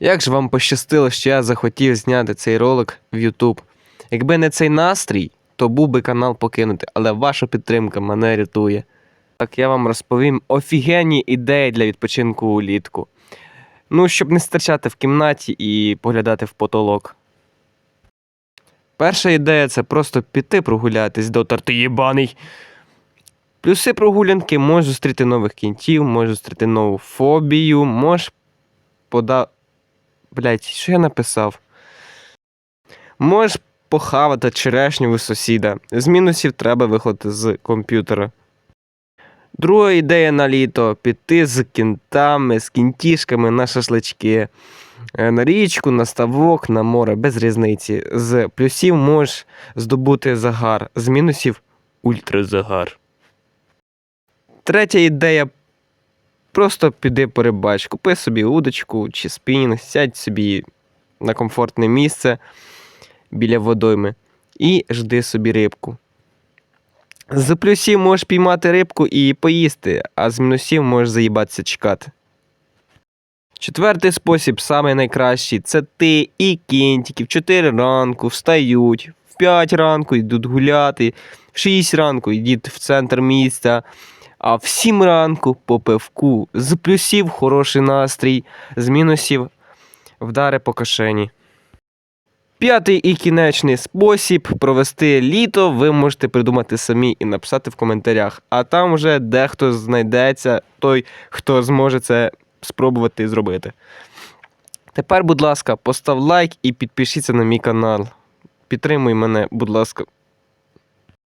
Як ж вам пощастило, що я захотів зняти цей ролик в YouTube. Якби не цей настрій, то був би канал покинути, але ваша підтримка мене рятує. Так я вам розповім офігенні ідеї для відпочинку улітку. Ну, щоб не стерчати в кімнаті і поглядати в потолок. Перша ідея це просто піти прогулятись до торти єбаний. Плюси прогулянки можеш зустріти нових кінтів, можеш зустріти нову фобію, можеш пода. Блять, що я написав? Можеш похавати черешню у сусіда. З мінусів треба виходити з комп'ютера. Друга ідея на літо піти з кінтами, з кінтішками на шашлички. Е, На річку, на ставок, на море, без різниці. З плюсів можеш здобути загар, з мінусів ультразагар. Третя ідея. Просто піди по рибач, купи собі удочку чи спінінг, сядь собі на комфортне місце біля водойми і жди собі рибку. З плюсів можеш піймати рибку і поїсти, а з мінусів можеш заїбатися чекати. Четвертий спосіб, самий найкращий, це ти і кінтики в 4 ранку встають, в 5 ранку йдуть гуляти, в 6 ранку йдуть в центр міста, а в 7 ранку по пивку. З плюсів хороший настрій, з мінусів вдари по кишені. П'ятий і кінечний спосіб провести літо ви можете придумати самі і написати в коментарях. А там вже дехто знайдеться, той, хто зможе це спробувати і зробити. Тепер, будь ласка, постав лайк і підпишіться на мій канал. Підтримуй мене, будь ласка.